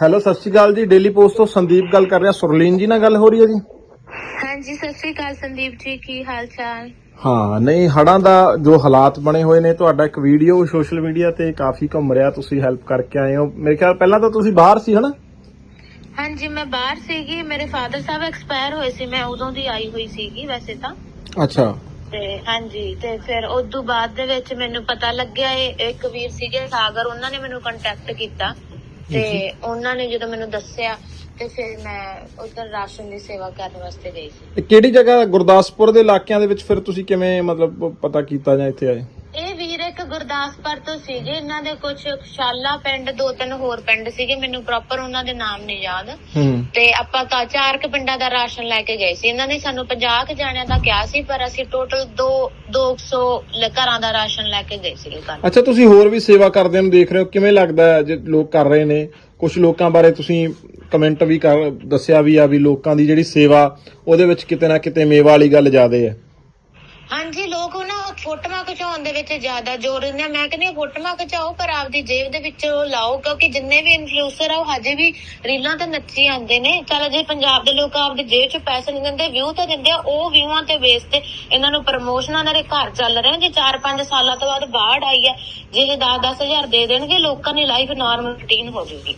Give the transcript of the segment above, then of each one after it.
Hello ਸਤਿ ਸ਼੍ਰੀ ਅਕਾਲ ਜੀ। Daily post ਤੋਂ ਸੰਦੀਪ ਗੱਲ ਕਰ ਰਿਹਾ। ਸੁਰਲੀਨ ਜੀ ਨਾਲ ਗੱਲ ਹੋ ਰਹੀ ਹੈ ਜੀ? ਹਾਂਜੀ ਸਤਿ ਸ਼੍ਰੀ ਅਕਾਲ ਸੰਦੀਪ ਜੀ। ਕੀ ਹਾਲ ਚਾਲ ਹਾਂ ਨਹੀਂ ਹੜਾਂ ਦਾ ਜੋ ਹਾਲਾਤ ਬਣੇ ਹੋਏ ਨੇ ਤੁਹਾਡਾ ਇੱਕ ਵੀਡੀਓ ਸੋਸ਼ਲ ਮੀਡੀਆ ਤੇ ਕਾਫੀ ਘੁੰਮ ਰਿਹਾ। ਤੁਸੀਂ ਹੈਲਪ ਕਰਕੇ ਆਏ ਹੋ। ਮੇਰੇ ਖਿਆਲ ਪਹਿਲਾਂ ਤਾਂ ਤੁਸੀਂ ਬਾਹਰ ਸੀ ਹਨਾ? ਹਾਂਜੀ ਮੈਂ ਬਾਹਰ ਸੀਗੀ। ਮੇਰੇ ਫਾਦਰ ਸਾਹਿਬ ਐਕਸਪਾਇਰ ਹੋਏ ਸੀ। ਮੈਂ ਉਦੋਂ ਦੀ ਆਈ ਹੋਈ ਸੀਗੀ ਵੈਸੇ ਤਾਂ। ਅੱਛਾ। ਤੇ ਹਾਂਜੀ ਤੇ ਫਿਰ ਉਸ ਤੋਂ ਬਾਅਦ ਦੇ ਵਿੱਚ ਮੈਨੂੰ ਪਤਾ ਲੱਗਿਆ ਇਹ ਇੱਕ ਵੀਰ ਸੀਗੇ ਸਾਗਰ। ਉਹਨਾਂ ਨੇ ਮੈਨੂੰ ਕੰਟੈਕਟ ਕੀਤਾ। ਤੇ ਉਹਨਾਂ ਨੇ ਜਦੋਂ ਮੈਨੂੰ ਦੱਸਿਆ ਤੇ ਫਿਰ ਮੈਂ ਉਧਰ ਰਾਸ਼ਨ ਦੀ ਸੇਵਾ ਕਰਨ ਵਾਸਤੇ ਗਈ ਸੀ। ਇਹ ਕਿਹੜੀ ਜਗ੍ਹਾ ਗੁਰਦਾਸਪੁਰ ਦੇ ਇਲਾਕਿਆਂ ਦੇ ਵਿੱਚ ਫਿਰ ਤੁਸੀਂ ਕਿਵੇਂ ਮਤਲਬ ਪਤਾ ਕੀਤਾ ਜਾਂ ਇੱਥੇ ਆਏ? ਗੁਰਦਾਸਪੁਰ ਤੋਂ ਸੀਗੇ। ਇਹਨਾਂ ਦੇ ਕੁਝ ਸ਼ਾਲਾ ਪਿੰਡ ਦੋ ਤਿੰਨ ਹੋਰ ਪਿੰਡ ਸੀਗੇ। ਮੈਨੂੰ ਪ੍ਰੋਪਰ ਉਹਨਾਂ ਦੇ ਨਾਮ ਨਹੀਂ ਯਾਦ। ਹੂੰ। ਤੇ ਆਪਾਂ ਤਾਂ ਚਾਰ ਕੁ ਪਿੰਡਾਂ ਦਾ ਰਾਸ਼ਨ ਲੈ ਕੇ ਗਏ ਸੀ। ਇਹਨਾਂ ਨੇ ਸਾਨੂੰ 50 ਕੁ ਜਾਣਿਆਂ ਦਾ ਕਿਹਾ ਸੀ ਪਰ ਅਸੀਂ ਟੋਟਲ 2 200 ਲ- ਘਰਾਂ ਦਾ ਰਾਸ਼ਨ ਲੈ ਕੇ ਗਏ ਸੀਗੇ ਕੱਲ ਅੱਛਾ ਤੁਸੀਂ ਹੋਰ ਵੀ ਸੇਵਾ ਕਰਦੇ ਨੂੰ ਦੇਖ ਰਹੇ ਹੋ? ਕਿਵੇਂ ਲੱਗਦਾ ਹੈ ਜੇ ਲੋਕ ਕਰ ਰਹੇ ਨੇ? ਕੁਝ ਲੋਕਾਂ ਬਾਰੇ ਤੁਸੀਂ ਕਮੈਂਟ ਵੀ ਕਰ ਦੱਸਿਆ ਵੀ ਆ ਵੀ ਲੋਕਾਂ ਦੀ ਜਿਹੜੀ ਸੇਵਾ ਉਹਦੇ ਵਿੱਚ ਕਿਤੇ ਨਾ ਕਿਤੇ ਮੇਵਾ ਵਾਲੀ ਗੱਲ ਜ਼ਿਆਦੇ ਹੈ। ਹਾਂਜੀ, ਲੋਕ ਉਹਨਾਂ ਫੋਟੋਆਂ ਖਿਚਾਉਣ ਦੇ ਵਿੱਚ ਜ਼ਿਆਦਾ ਜ਼ੋਰ ਦਿੰਦੇ ਆ। ਮੈਂ ਕਹਿੰਦੀ ਫੋਟੋਆਂ ਖਿਚਾਓ, ਪਰ ਆਪਦੀ ਜੇਬ ਦੇ ਵਿੱਚੋਂ ਲਾਓ, ਕਿਉਂਕਿ ਜਿੰਨੇ ਵੀ ਇਨਫਲੂਐਂਸਰ ਆ, ਉਹ ਹਜੇ ਵੀ ਰੀਲਾਂ ਤੇ ਨੱਚੀ ਆਉਂਦੇ ਨੇ। ਚਲ ਜੇ ਪੰਜਾਬ ਦੇ ਲੋਕ ਆਪਦੀ ਜੇਬ 'ਚ ਪੈਸੇ ਨਹੀਂ ਦਿੰਦੇ ਵਿਊ ਤਾਂ ਦਿੰਦੇ ਆ, ਉਹ ਵਿਊਆਂ ਤੇ ਬੇਸ ਤੇ ਇਹਨਾਂ ਨੂੰ ਪ੍ਰਮੋਸ਼ਨਾਂ ਦੇ ਘਰ ਚੱਲ ਰਹੇ ਆ। ਜੇ 4-5 ਸਾਲਾਂ ਤੋਂ ਬਾਅਦ ਬਾੜ ਆਈ ਆ ਜੇ 10-10 ਦੇ ਦੇਣਗੇ, ਲੋਕਾਂ ਦੀ ਲਾਈਫ ਨਾਰਮਲ ਰੂਟੀਨ ਹੋ ਜਾਊਗੀ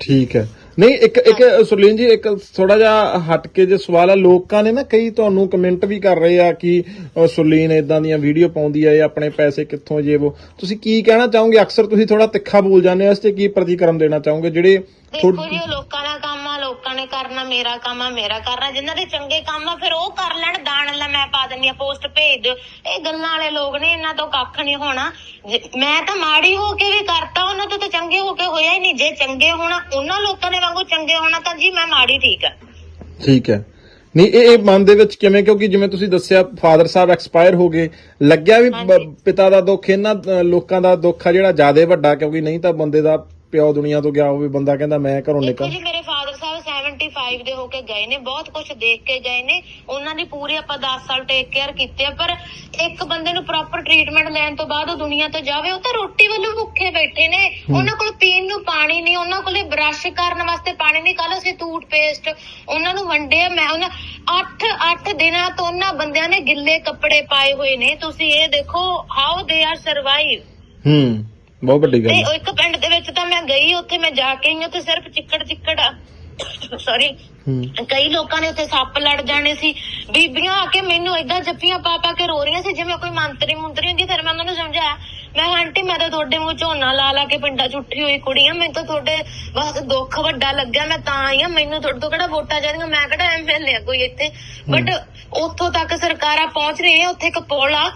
ਠੀਕ ਹੈ। ਨਹੀਂ ਇੱਕ ਇੱਕ ਸੁਰਲੀਨ ਜੀ ਇੱਕ ਥੋੜਾ ਜਿਹਾ ਹਟ ਕੇ ਜੇ ਸਵਾਲ ਹੈ ਲੋਕਾਂ ਨੇ ਨਾ ਕਈ ਤੁਹਾਨੂੰ ਕਮੈਂਟ ਵੀ ਕਰ ਰਹੇ ਆ ਕਿ ਸੁਰਲੀਨ ਇਦਾਂ ਦੀਆਂ ਵੀਡੀਓ ਪਾਉਂਦੀ ਆ ਇਹ ਆਪਣੇ ਪੈਸੇ ਕਿੱਥੋਂ ਜੇ ਉਹ। ਤੁਸੀਂ ਕੀ ਕਹਿਣਾ ਚਾਹੋਗੇ? ਅਕਸਰ ਤੁਸੀਂ ਥੋੜਾ ਤਿੱਖਾ ਬੋਲ ਜਾਂਦੇ ਹੋ ਇਸ ਤੇ ਕੀ ਪ੍ਰਤੀਕਰਮ ਦੇਣਾ ਚਾਹੋਗੇ? ਜਿਹੜੇ ਦੇਖੋ ਥੋੜ- ਜੀ ਉਹ ਲੋਕਾਂ ਦਾ ਆ ਲੋਕਾਂ ਨੇ ਕਰਨਾ ਮੇਰਾ ਕੰਮ ਆ ਮੇਰਾ ਕਰਨਾ ਜਿਨ੍ਹਾਂ ਦੇ ਚੰਗੇ ਕੰਮ ਆ ਫਿਰ ਉਹ ਕਰ ਲੈਣ ਦਾਣ ਲੈ ਮੈਂ ਪਾ ਦਿੰਦੀ ਆ ਪੋਸਟ ਭੇਜ। ਦਿਓ ਇਹ ਗੱਲਾਂ ਵਾਲੇ ਲੋਕ ਨੇ ਇਹਨਾਂ ਤੋਂ ਕੱਖ ਨਹੀਂ ਹੋਣਾ। ਮੈਂ ਤਾਂ ਮਾੜੀ ਹੋ ਕੇ ਵੀ ਕਰਤਾ ਉਹਨਾਂ ਤੋਂ ਤਾਂ ਚੰਗੇ ਹੋ ਕੇ ਹੋਇਆ ਹੀ ਨਹੀਂ। ਜੇ ਚੰਗੇ ਹੋਣਾ ਉਹਨਾਂ ਲੋਕਾਂ ਦੇ ਵਾਂਗੂ ਚੰਗੇ ਹੋਣਾ ਤਾਂ ਜੀ ਮੈਂ ਮਾੜੀ ਠੀਕ ਆ। ਠੀਕ ਹੈ। ਨਹੀਂ ਇਹ ਇਹ ਮਨ ਦੇ ਵਿੱਚ ਕਿਵੇਂ ਕਿਉਂਕਿ ਜਿਵੇਂ ਤੁਸੀਂ ਦੱਸਿਆ ਫਾਦਰ ਸਾਹਿਬ ਐਕਸਪਾਇਰ ਹੋ ਗਏ ਲੱਗਿਆ ਵੀ। ਪਿਤਾ ਦਾ ਦੁੱਖ ਇਹਨਾਂ ਲੋਕਾਂ ਦਾ ਦੁੱਖ ਆ ਜਿਹੜਾ ਜ਼ਿਆਦਾ ਵੱਡਾ ਕਿਉਂਕਿ ਨਹੀਂ ਤਾਂ ਬੰਦੇ ਦਾ ਪਿਓ ਦੁਨੀਆ ਤੋਂ ਗਿਆ ਹੋਵੇ ਬੰਦਾ ਕਹਿੰਦਾ ਮੈਂ ਘਰੋਂ ਨਿਕਲ ਜੀ ਮੇਰੇ 75 ਦੇ ਹੋ ਕੇ ਗਏ ਨੇ ਬਹੁਤ ਕੁਝ ਦੇਖ ਕੇ ਗਏ ਨੇ। ਉਹਨਾਂ ਦੀ ਪੂਰੀ ਆਪਾਂ 10 ਸਾਲ ਟੇਕ ਕੇਅਰ ਕੀਤੀ ਆ ਪਰ ਇੱਕ ਬੰਦੇ ਨੂੰ ਪ੍ਰੋਪਰ ਟ੍ਰੀਟਮੈਂਟ ਲੈਣ ਤੋਂ ਬਾਅਦ ਉਹ ਦੁਨੀਆ ਤੋਂ ਜਾਵੇ ਉਹ ਤਾਂ ਰੋਟੀ ਵੱਲੋਂ ਭੁੱਖੇ ਬੈਠੇ ਨੇ। ਉਹਨਾਂ ਕੋਲ ਪੀਣ ਨੂੰ ਪਾਣੀ ਨਹੀਂ ਉਹਨਾਂ ਕੋਲੇ ਬਰਸ਼ ਕਰਨ ਵਾਸਤੇ ਪਾਣੀ ਨਹੀਂ। ਕੱਲ ਅਸੀਂ ਟੂਥ ਪੇਸਟ ਉਹਨਾਂ ਨੂੰ ਵੰਡੇ ਮੈਂ ਉਹਨਾਂ 8 8 ਦਿਨਾਂ ਤੋਂ ਉਹਨਾਂ ਬੰਦਿਆਂ ਨੇ ਗਿੱਲੇ ਕੱਪੜੇ ਪਾਏ ਹੋਏ ਨੇ। ਤੁਸੀਂ ਇਹ ਦੇਖੋ ਹਾਊ ਦੇ ਆਰ ਸਰਵਾਈਵ ਹੂੰ ਬਹੁਤ ਵੱਡੀ ਗੱਲ ਤੇ ਇੱਕ ਪਿੰਡ ਦੇ ਵਿੱਚ ਤਾਂ ਮੈਂ ਗਈ ਉੱਥੇ ਮੈਂ ਜਾ ਕੇ ਆਈ ਉੱਥੇ ਸਿਰਫ ਚਿੱਕੜ ਚਿੱਕੜ ਆ। ਸੌਰੀ ਕਈ ਲੋਕਾਂ ਨੇ ਉੱਥੇ ਸੱਪ ਲੜ ਜਾਣੇ ਸੀ। ਬੀਬੀਆਂ ਆ ਕੇ ਮੈਨੂੰ ਏਦਾਂ ਜੱਫੀਆਂ ਪਾ ਪਾ ਕੇ ਰੋ ਰਹੀਆਂ ਸੀ ਜਿਵੇਂ ਕੋਈ ਮੰਤਰੀ ਮੁੰਤਰੀ ਹੁੰਦੀ ਫਿਰ ਮੈਂ ਉਹਨਾਂ ਨੂੰ ਸਮਝਾਇਆ। ਮੈਂ ਆਂਟੀ ਮੈਂ ਤਾਂ ਤੁਹਾਡੇ ਮੂੰਹ ਝੋਨਾ ਲਾ ਲਾ ਕੇ ਪਿੰਡਾਂ ਚ ਉੱਠੀ ਹੋਈ ਕੁੜੀ ਆ। ਮੈਨੂੰ ਤਾਂ ਤੁਹਾਡੇ ਬਸ ਦੁੱਖ ਵੱਡਾ ਲੱਗਿਆ ਮੈਂ ਤਾਂ ਆਈ ਆ। ਮੈਨੂੰ ਤੁਹਾਡੇ ਤੋਂ ਕਿਹੜਾ ਵੋਟਾਂ ਚਾਹੀਦੀਆਂ ਮੈਂ ਕਿਹੜਾ ਐਮਐਲਏ ਆ ਕੋਈ ਇੱਥੇ? ਬਟ ਉੱਥੋਂ ਤੱਕ ਸਰਕਾਰਾਂ ਪਹੁੰਚ ਰਹੀਆਂ ਉੱਥੇ ਇੱਕ ਪੁਲ ਆ।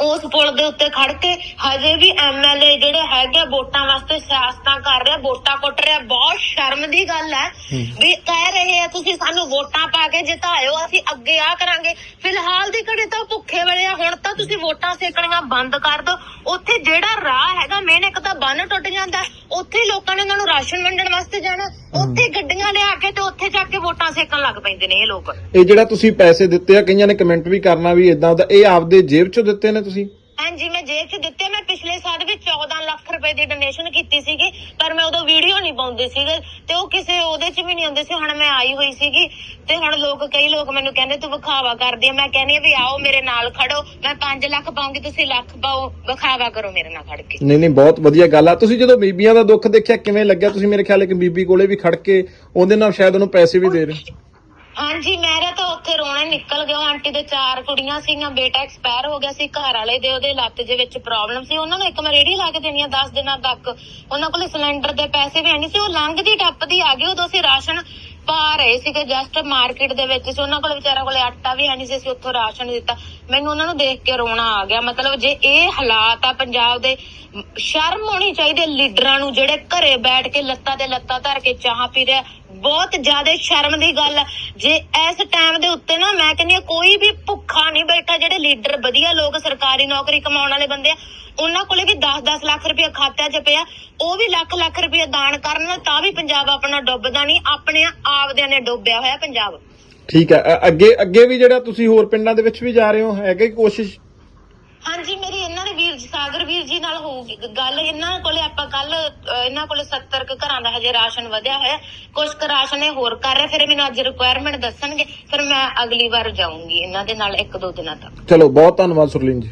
ਉਸ ਪੁਲ ਦੇ ਉੱਤੇ ਖੜ ਕੇ ਹਜੇ ਵੀ ਐਮਐਲਏ ਜਿਹੜੇ ਹੈਗੇ ਵੋਟਾਂ ਵਾਸਤੇ ਸਿਆਸਤਾਂ ਕਰ ਰਿਹਾ ਵੋਟਾਂ ਕੁੱਟ ਰਿਹਾ ਬਹੁਤ ਸ਼ਰਮ ਦੀ ਗੱਲ ਹੈ ਵੀ ਕਹਿ ਰਹੇ ਆ ਤੁਸੀਂ ਸਾਨੂੰ ਵੋਟਾਂ ਪਾ ਕੇ ਜਿਤਾਇਓ ਅਸੀਂ ਅੱਗੇ ਆ ਕਰਾਂਗੇ। ਫਿਲਹਾਲ ਦੀ ਘੜੀ ਤਾਂ ਭੁੱਖੇ ਵੇਲੇ ਆ ਹੁਣ ਤਾਂ ਤੁਸੀਂ ਵੋਟਾਂ ਸੇਕਣੀਆਂ ਬੰਦ ਕਰ ਦਿਓ। ਉੱਥੇ ਜਿਹੜਾ ਰਾਹ ਹੈਗਾ ਮੇਨ ਇੱਕ ਤਾਂ ਬੰਨ ਟੁੱਟ ਜਾਂਦਾ ਉੱਥੇ ਲੋਕਾਂ ਨੇ ਉਹਨਾਂ ਨੂੰ ਰਾਸ਼ਨ ਵੰਡਣ ਵਾਸਤੇ ਜਾਣਾ। ਉੱਥੇ ਗੱਡੀਆਂ ਲਿਆ ਕੇ ਤੇ ਉੱਥੇ ਜਾ ਕੇ ਵੋਟਾਂ ਸੇਕਣ ਲੱਗ ਪੈਂਦੇ ਨੇ ਇਹ ਲੋਕ। ਇਹ ਜਿਹੜਾ ਤੁਸੀਂ ਪੈਸੇ ਦਿੱਤੇ ਆ ਕਈਆਂ ਨੇ ਕਮੈਂਟ ਵੀ ਕਰਨਾ ਵੀ ਇਦਾਂ ਦਾ ਇਹ ਆਪਦੇ ਜੇਬ ਚੋਂ ਦਿੱਤੇ ਨੇ ਤੁਸੀਂ? ਹਾਂਜੀ ਮੈਂ ਜੇਬ 'ਚ ਦਿੱਤੇ ਮੈਂ ਪਿਛਲੇ ਸਾਲ ਵੀ 14 ਲੱਖ ਰੁਪਏ ਦੀ ਡੋਨੇਸ਼ਨ ਕੀਤੀ ਸੀਗੀ ਪਰ ਮੈਂ ਉਦੋਂ ਵੀਡੀਓ ਨਹੀਂ ਪਾਉਂਦੀ ਸੀਗੇ ਤੇ ਉਹ ਕਿਸੇ ਉਹਦੇ 'ਚ ਵੀ ਨਹੀਂ ਆਉਂਦੇ ਸੀ। ਹੁਣ ਮੈਂ ਆਈ ਹੋਈ ਸੀਗੀ ਤੇ ਹੁਣ ਲੋਕ ਕਈ ਲੋਕ ਮੈਨੂੰ ਕਹਿੰਦੇ ਤੂੰ ਵਿਖਾਵਾ ਕਰਦੀ ਆ। ਮੈਂ ਕਹਿੰਦੀ ਆ ਵੀ ਆਓ ਮੇਰੇ ਨਾਲ ਖੜੋ। ਮੈਂ 5 ਲੱਖ ਪਾਉਂਗੀ ਤੁਸੀਂ ਲੱਖ ਪਾਓ। ਵਿਖਾਵਾ ਕਰੋ ਮੇਰੇ ਨਾਲ ਖੜ ਕੇ। ਨਹੀਂ ਨਹੀਂ ਬਹੁਤ ਵਧੀਆ ਗੱਲ ਆ। ਤੁਸੀਂ ਜਦੋਂ ਬੀਬੀਆਂ ਦਾ ਦੁੱਖ ਦੇਖਿਆ ਕਿਵੇਂ ਲੱਗਿਆ? ਤੁਸੀਂ ਮੇਰੇ ਖਿਆਲ ਇੱਕ ਬੀਬੀ ਕੋਲੇ ਵੀ ਖੜ ਕੇ ਉਹਦੇ ਨਾਲ ਸ਼ਾਇਦ ਉਹਨੂੰ ਪੈਸੇ ਵੀ ਦੇ ਰਹੇ ਹਾਂਜੀ ਮੇਰਾ ਤਾਂ ਉੱਥੇ ਰੋਣਾ ਨਿਕਲ ਗਿਆ। ਆਂਟੀ ਦੇ ਚਾਰ ਕੁੜੀਆਂ ਸੀਗੀਆਂ, ਬੇਟਾ ਐਕਸਪਾਇਰ ਹੋ ਗਿਆ ਸੀ, ਘਰ ਵਾਲੇ ਦੇ ਉਹਦੇ ਲੱਤ ਦੇ ਵਿੱਚ ਪ੍ਰੋਬਲਮ ਸੀ। ਉਹਨਾਂ ਨੂੰ ਇੱਕ ਮੈਂ ਰੇੜੀ ਲਾ ਕੇ ਦੇਣੀ ਆ 10 ਦਿਨਾਂ ਤੱਕ। ਉਹਨਾਂ ਕੋਲੇ ਸਿਲੰਡਰ ਦੇ ਪੈਸੇ ਵੀ ਹੈ ਨਹੀਂ ਸੀ। ਉਹ ਲੰਘਦੀ, ਟੱਪਦੀ ਆ ਗਈ। ਉਦੋਂ ਅਸੀਂ ਰਾਸ਼ਨ ਪਾ ਰਹੇ ਸੀਗੇ ਜਸਟ ਮਾਰਕੀਟ ਦੇ ਵਿੱਚ ਸੀ। ਉਹਨਾਂ ਕੋਲ ਵਿਚਾਰਾ ਕੋਲੇ ਆਟਾ ਵੀ ਹੈ ਨਹੀਂ ਸੀ। ਅਸੀਂ ਉੱਥੋਂ ਰਾਸ਼ਨ ਦਿੱਤਾ। ਮੈਨੂੰ ਉਹਨਾਂ ਨੂੰ ਦੇਖ ਕੇ ਰੋਣਾ ਆ ਗਿਆ। ਮਤਲਬ ਜੇ ਇਹ ਹਾਲਾਤ ਆ ਪੰਜਾਬ ਦੇ, ਸ਼ਰਮ ਹੋਣੀ ਚਾਹੀਦੀ ਲੀਡਰਾਂ ਨੂੰ, ਜਿਹੜੇ ਘਰੇ ਬੈਠ ਕੇ ਲੱਤਾਂ ਤੇ ਲੱਤਾਂ ਧਰ ਕੇ ਚਾਹ ਪੀ ਰਿਹਾ। ਬਹੁਤ ਜ਼ਿਆਦਾ ਸ਼ਰਮ ਦੀ ਗੱਲ ਜੇ ਇਸ ਟਾਈਮ ਦੇ ਉੱਤੇ ਨਾ ਮੈਂ ਕਹਿੰਦੀ ਕੋਈ ਵੀ ਭੁੱਖਾ ਨਹੀਂ ਬੈਠਾ, ਜਿਹੜੇ ਲੀਡਰ ਵਧੀਆ ਲੋਕ ਸਰਕਾਰੀ ਨੌਕਰੀ ਕਮਾਉਣ ਵਾਲੇ ਬੰਦੇ ਆ, ਉਹਨਾਂ ਕੋਲੇ ਵੀ 10-10 ਲੱਖ ਰੁਪਏ ਖਾਤਿਆਂ 'ਚ ਪਿਆ। ਉਹ ਵੀ ਲੱਖ ਲੱਖ ਰੁਪਏ ਦਾਨ ਕਰਨ, ਤਾਂ ਵੀ ਪੰਜਾਬ ਆਪਣਾ ਡੁੱਬਦਾ ਨਹੀਂ, ਆਪਣੇ ਆਪ ਆਪਦਿਆਂ ਨੇ ਡੁੱਬਿਆ ਹੋਇਆ ਪੰਜਾਬ। ਠੀਕ ਹੈ। ਅ- ਅੱਗੇ ਅੱਗੇ ਵੀ ਜਿਹੜਾ ਤੁਸੀਂ ਹੋਰ ਪਿੰਡਾਂ ਦੇ ਵਿੱਚ ਵੀ ਜਾ ਰਹੇ ਹੋ ਹੈਗੇ ਕੋਸ਼ਿਸ਼? ਹਾਂਜੀ ਮੇਰੀ ਇਹਨਾਂ ਨੇ ਵੀਰ ਸਾਗਰ ਸਾਗਰ ਵੀਰ ਜੀ ਨਾਲ ਹੋਊਗੀ ਗੱਲ। ਇਹਨਾਂ ਕੋਲੇ ਆਪਾਂ ਕੱਲ ਇਹਨਾਂ ਕੋਲੇ 70 ਕੁ ਘਰਾਂ ਦਾ ਹਜੇ ਰਾਸ਼ਨ ਵਧਿਆ ਹੋਇਆ। ਕੁਝ ਕੁ ਰਾਸ਼ਨ ਇਹ ਹੋਰ ਕਰ ਰਿਹਾ ਫਿਰ ਮੈਨੂੰ ਅੱਜ ਰਿਕੁਆਇਰਮੈਂਟ ਦੱਸਣਗੇ। ਫਿਰ ਮੈਂ ਅਗਲੀ ਵਾਰ ਜਾਊਂਗੀ ਇਹਨਾਂ ਦੇ ਨਾਲ ਇੱਕ ਦੋ ਦਿਨਾਂ ਤੱਕ। ਚਲੋ ਬਹੁਤ ਧੰਨਵਾਦ ਸੁਰਲੀਨ ਜੀ।